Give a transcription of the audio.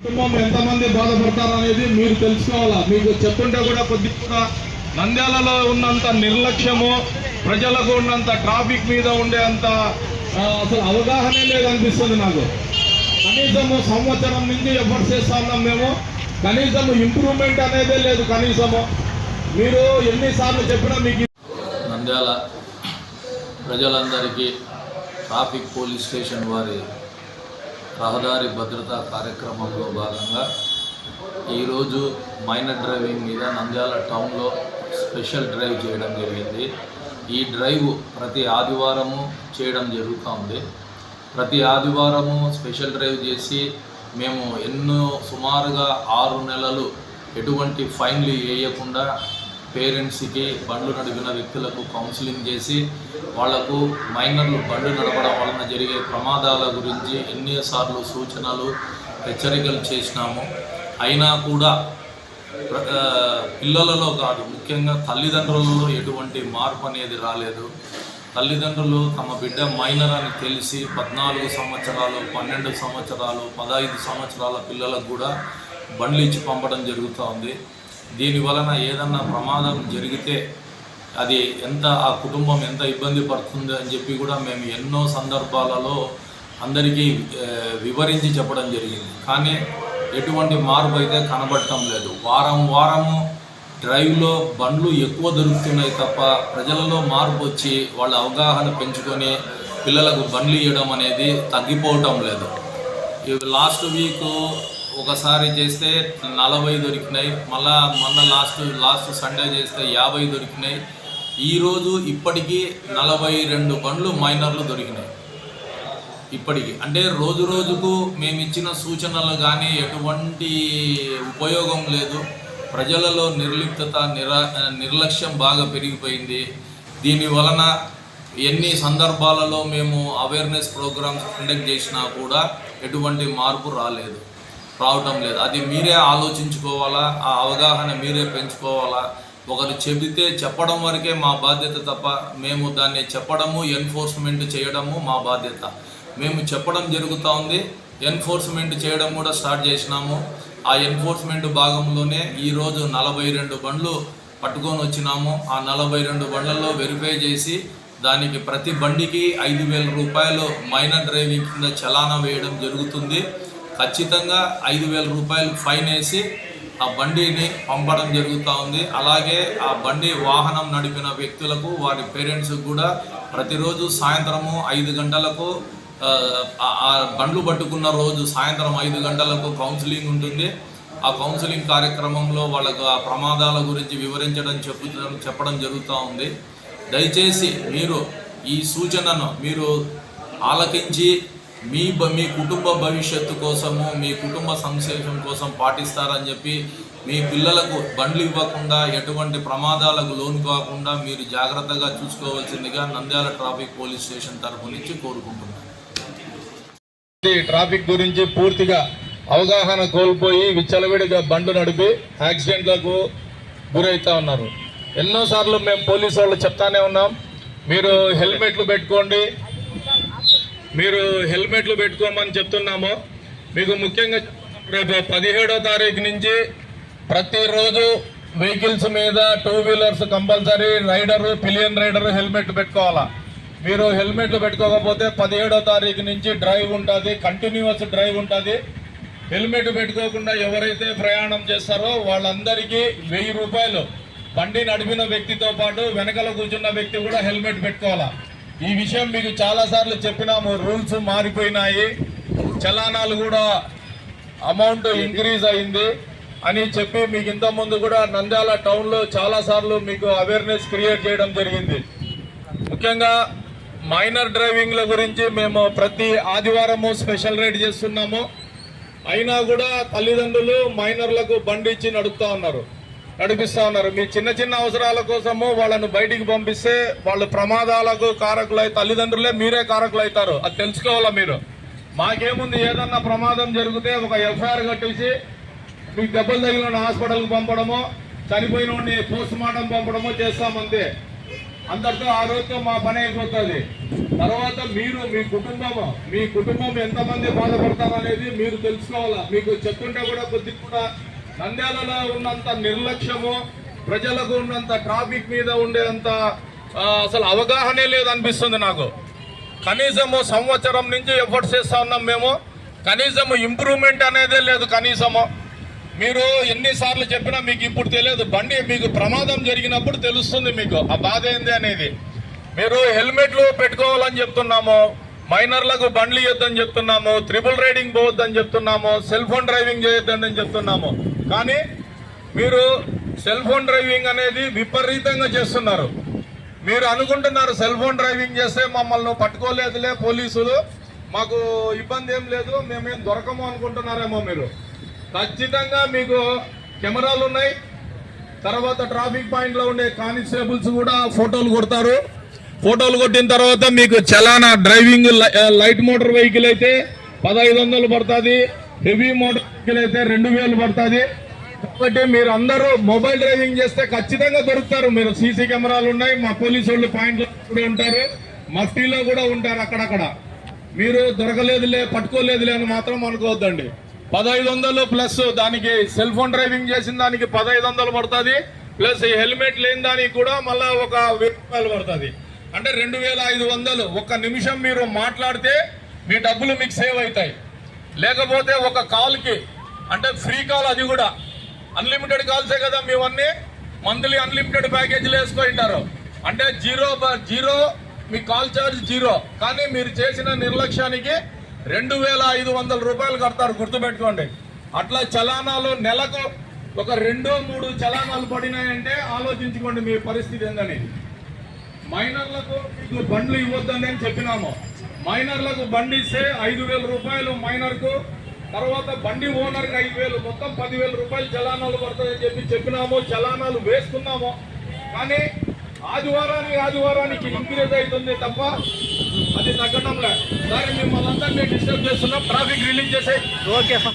కుటుంబం ఎంతమంది బాధపడతారనేది మీరు తెలుసుకోవాలా? మీకు చెప్తుంటే కూడా కొద్ది కూడా నంద్యాలలో ఉన్నంత నిర్లక్ష్యము ప్రజలకు ఉన్నంత ట్రాఫిక్ మీద ఉండే అంత అసలు అవగాహనే లేదనిపిస్తుంది నాకు. కనీసము సంవత్సరం నుంచి ఎఫర్ట్ చేస్తా ఉన్నాం మేము. కనీసము ఇంప్రూవ్మెంట్ అనేదే లేదు కనీసము. మీరు ఎన్నిసార్లు చెప్పినా మీకు నంద్యాల ప్రజలందరికీ ట్రాఫిక్ పోలీస్ స్టేషన్ వారి రహదారి భద్రతా కార్యక్రమంలో భాగంగా ఈరోజు మైనర్ డ్రైవింగ్ మీద నంద్యాల టౌన్లో స్పెషల్ డ్రైవ్ చేయడం జరిగింది. ఈ డ్రైవ్ ప్రతి ఆదివారము చేయడం జరుగుతుంది. ప్రతి ఆదివారము స్పెషల్ డ్రైవ్ చేసి మేము ఎన్నో సుమారుగా ఆరు నెలలు ఎటువంటి ఫైన్లు వేయకుండా పేరెంట్స్కి బండ్లు నడిపిన వ్యక్తులకు కౌన్సిలింగ్ చేసి వాళ్ళకు మైనర్లు బండ్లు నడపడం వలన జరిగే ప్రమాదాల గురించి ఎన్నిసార్లు సూచనలు హెచ్చరికలు చేసినాము. అయినా కూడా పిల్లలలో కాదు ముఖ్యంగా తల్లిదండ్రులలో ఎటువంటి మార్పు అనేది రాలేదు. తల్లిదండ్రులు తమ బిడ్డ మైనర్ అని తెలిసి పద్నాలుగు సంవత్సరాలు పన్నెండు సంవత్సరాలు పదహైదు సంవత్సరాల పిల్లలకు కూడా బండ్లు ఇచ్చి పంపడం జరుగుతూ ఉంది దీని వలన ఏదన్నా ప్రమాదం జరిగితే అది ఎంత ఆ కుటుంబం ఎంత ఇబ్బంది పడుతుంది అని చెప్పి కూడా మేము ఎన్నో సందర్భాలలో అందరికీ వివరించి చెప్పడం జరిగింది. కానీ ఎటువంటి మార్పు అయితే కనబడటం లేదు. వారం వారము డ్రైవ్లో బండ్లు ఎక్కువ దొరుకుతున్నాయి తప్ప ప్రజలలో మార్పు వచ్చి వాళ్ళ అవగాహన పెంచుకొని పిల్లలకు బండ్లు ఇవ్వడం అనేది తగ్గిపోవటం లేదు. లాస్ట్ వీక్ ఒకసారి చేస్తే నలభై దొరికినాయి. మళ్ళా మొన్న లాస్ట్ లాస్ట్ సండే చేస్తే యాభై దొరికినాయి. ఈరోజు ఇప్పటికీ నలభై రెండు బండ్లు మైనర్లు దొరికినాయి. ఇప్పటికి. అంటే రోజు రోజుకు మేము ఇచ్చిన సూచనలు కానీ ఎటువంటి ఉపయోగం లేదు. ప్రజలలో నిర్లిప్తత నిరా నిర్లక్ష్యం బాగా పెరిగిపోయింది. దీని వలన ఎన్ని సందర్భాలలో మేము అవేర్నెస్ ప్రోగ్రామ్స్ కండక్ట్ చేసినా కూడా ఎటువంటి మార్పు రాలేదు. రావటం లేదు. అది మీరే ఆలోచించుకోవాలా? ఆ అవగాహన మీరే పెంచుకోవాలా? ఒకరు చెబితే చెప్పడం వరకే మా బాధ్యత తప్ప మేము దాన్ని చెప్పడము ఎన్ఫోర్స్మెంట్ చేయడము మా బాధ్యత. మేము చెప్పడం జరుగుతూ ఉంది. ఎన్ఫోర్స్మెంట్ చేయడం కూడా స్టార్ట్ చేసినాము. ఆ ఎన్ఫోర్స్మెంట్ భాగంలోనే ఈరోజు నలభై రెండు బండ్లు పట్టుకొని వచ్చినాము. ఆ నలభై రెండు బండ్లలో వెరిఫై చేసి దానికి ప్రతి బండికి ఐదు వేల రూపాయలు మైనర్ డ్రైవింగ్ కింద చలానా వేయడం జరుగుతుంది. ఖచ్చితంగా ఐదు వేల రూపాయలు ఫైన్ వేసి ఆ బండిని పంపడం జరుగుతూ ఉంది. అలాగే ఆ బండి వాహనం నడిపిన వ్యక్తులకు వారి పేరెంట్స్ కూడా ప్రతిరోజు సాయంత్రము ఐదు గంటలకు ఆ, బండ్లు పట్టుకున్న రోజు సాయంత్రం ఐదు గంటలకు కౌన్సిలింగ్ ఉంటుంది. ఆ కౌన్సిలింగ్ కార్యక్రమంలో వాళ్ళకు ఆ ప్రమాదాల గురించి వివరించడం చెప్పుతడం చెప్పడం జరుగుతూ ఉంది. దయచేసి మీరు ఈ సూచనను మీరు ఆలకించి మీ బ- మీ కుటుంబ భవిష్యత్తు కోసము మీ కుటుంబ సంక్షేమం కోసం పాటిస్తారని చెప్పి మీ పిల్లలకు బండ్లు ఇవ్వకుండా ఎటువంటి ప్రమాదాలకు లోను కాకుండా మీరు జాగ్రత్తగా చూసుకోవాల్సిందిగా నంద్యాల ట్రాఫిక్ పోలీస్ స్టేషన్ తరపు నుంచి కోరుకుంటున్నాను. ట్రాఫిక్ గురించి పూర్తిగా అవగాహన కోల్పోయి విచ్చలవిడిగా బండ్లు నడిపి యాక్సిడెంట్లకు గురవుతా ఉన్నారు. ఎన్నోసార్లు మేము పోలీసు వాళ్ళు చెప్తానే ఉన్నాం. మీరు హెల్మెట్లు పెట్టుకోండి మీరు హెల్మెట్లు పెట్టుకోమని చెప్తున్నాము. మీకు ముఖ్యంగా రేపు పదిహేడో తారీఖు నుంచి ప్రతిరోజు వెహికల్స్ మీద two wheelers compulsory rider pillion rider helmet పెట్టుకోవాలా? మీరు హెల్మెట్లు పెట్టుకోకపోతే పదిహేడో తారీఖు నుంచి డ్రైవ్ ఉంటుంది కంటిన్యూస్ డ్రైవ్ ఉంటుంది. హెల్మెట్ పెట్టుకోకుండా ఎవరైతే ప్రయాణం చేస్తారో వాళ్ళందరికీ వెయ్యి రూపాయలు. బండి నడిపిన వ్యక్తితో పాటు వెనకల కూర్చున్న వ్యక్తి కూడా హెల్మెట్ పెట్టుకోవాలా? ఈ విషయం మీకు చాలా సార్లు చెప్పినాము రూల్స్ మారిపోయినాయి చలానాలు కూడా అమౌంట్ ఇంక్రీజ్ అయింది అని చెప్పి మీకు ఇంతకుముందు కూడా నంద్యాల టౌన్లో చాలా సార్లు మీకు అవేర్నెస్ క్రియేట్ చేయడం జరిగింది. ముఖ్యంగా మైనర్ డ్రైవింగ్ల గురించి మేము ప్రతి ఆదివారము స్పెషల్ రైడ్ చేస్తున్నాము. అయినా కూడా తల్లిదండ్రులు మైనర్లకు బండి ఇచ్చి నడుపుతా ఉన్నారు. నడిపిస్తూ ఉన్నారు. మీ చిన్న చిన్న అవసరాల కోసము వాళ్ళను బయటికి పంపిస్తే వాళ్ళు ప్రమాదాలకు కారకులై తల్లిదండ్రులే మీరే కారకులు అవుతారు అది తెలుసుకోవాలా మీరు? మాకేముంది? ఏదన్నా ప్రమాదం జరిగితే ఒక ఎఫ్ఐఆర్ కట్టేసి మీకు దెబ్బలు తగిలిన హాస్పిటల్కి పంపడమో చనిపోయిన పోస్ట్ మార్టం పంపడమో చేస్తామంతే అందరితో ఆ రోజుతో మా పని అయిపోతుంది. తర్వాత మీరు మీ కుటుంబము మీ కుటుంబం ఎంతమంది బాధపడతారు అనేది మీరు తెలుసుకోవాలా? మీకు చెప్తుంటే కూడా కొద్ది కూడా నంద్యాలలో ఉన్నంత నిర్లక్ష్యము ప్రజలకు ఉన్నంత ట్రాఫిక్ మీద ఉండేంత అసలు అవగాహనే లేదనిపిస్తుంది నాకు. కనీసము సంవత్సరం నుంచి ఎఫర్ట్స్ చేస్తా ఉన్నాం మేము. కనీసము ఇంప్రూవ్మెంట్ అనేదే లేదు కనీసము. మీరు ఎన్నిసార్లు చెప్పినా మీకు ఇప్పుడు తెలియదు. బండి మీకు ప్రమాదం జరిగినప్పుడు తెలుస్తుంది మీకు. ఆ బాధ ఏంది అనేది. మీరు హెల్మెట్లు పెట్టుకోవాలని చెప్తున్నాము. మైనర్లకు బండ్లు ఇవ్వద్దని చెప్తున్నాము. త్రిబుల్ రైడింగ్ పోవద్దని చెప్తున్నాము. సెల్ ఫోన్ డ్రైవింగ్ చేయొద్దని చెప్తున్నాము. కానీ మీరు సెల్ ఫోన్ డ్రైవింగ్ అనేది విపరీతంగా చేస్తున్నారు. మీరు అనుకుంటున్నారు సెల్ ఫోన్ డ్రైవింగ్ చేస్తే మమ్మల్ని పట్టుకోలేదులే పోలీసులు. మాకు ఇబ్బంది ఏం లేదు మేమేం దొరకము అనుకుంటున్నారేమో మీరు. ఖచ్చితంగా మీకు కెమెరాలు ఉన్నాయి. తర్వాత ట్రాఫిక్ పాయింట్లో ఉండే కానిస్టేబుల్స్ కూడా ఫోటోలు కొడతారు. ఫోటోలు కొట్టిన తర్వాత మీకు చలానా driving li- light motor vehicle అయితే పదహైదు వందలు పడుతుంది. హెవీ మోటార్ అయితే రెండు వేలు పడుతుంది. కాబట్టి మీరు అందరూ మొబైల్ డ్రైవింగ్ చేస్తే ఖచ్చితంగా దొరుకుతారు. మీరు సీసీ కెమెరాలు ఉన్నాయి మా పోలీసు వాళ్ళు పాయింట్ కూడా ఉంటారు. మఫ్టీలో కూడా ఉంటారు అక్కడక్కడ. మీరు దొరకలేదులే పట్టుకోలేదులే అని మాత్రం అనుకోవద్దండి. పదహైదు వందలు ప్లస్ దానికి సెల్ ఫోన్ డ్రైవింగ్ చేసిన దానికి పదహైదు వందలు పడుతుంది. ప్లస్ ఈ హెల్మెట్ లేని దానికి కూడా మళ్ళా ఒక వెయ్యి రూపాయలు పడుతుంది. అంటే రెండు వేల ఐదు వందలు. ఒక్క నిమిషం మీరు మాట్లాడితే మీ డబ్బులు మీకు సేవ్ అవుతాయి. లేకపోతే ఒక కాల్కి అంటే ఫ్రీ కాల్ అది కూడా. అన్లిమిటెడ్ కాల్సే కదా మేమన్నీ మంత్లీ అన్లిమిటెడ్ ప్యాకేజీలు వేసుకుంటారు అంటే జీరో జీరో మీ కాల్ ఛార్జ్ జీరో. కానీ మీరు చేసిన నిర్లక్ష్యానికి రెండు వేల ఐదు వందల రూపాయలు కడతారు గుర్తుపెట్టుకోండి. అట్లా చలానాలు నెలకు ఒక రెండు మూడు చలానాలు పడినాయంటే ఆలోచించుకోండి మీ పరిస్థితి ఏందని మైనర్లకు మీకు బండ్లు ఇవ్వద్దని చెప్పినాము. మైనర్లకు బండి ఇస్తే ఐదు వేల రూపాయలు మైనర్కు తర్వాత బండి ఓనర్కి ఐదు వేలు మొత్తం పదివేల రూపాయలు చలానాలు పడుతుందని చెప్పి చెప్పినాము చలానాలు వేసుకున్నాము. కానీ ఆదివారానికి ఆదివారానికి ఇంక్రీజ్ అవుతుంది తప్ప అది తగ్గడం లేదు. సరే మిమ్మల్ని అందరినీ డిస్టర్బ్ చేస్తున్నాం ట్రాఫిక్ రిలీజ్ చేసే ఓకే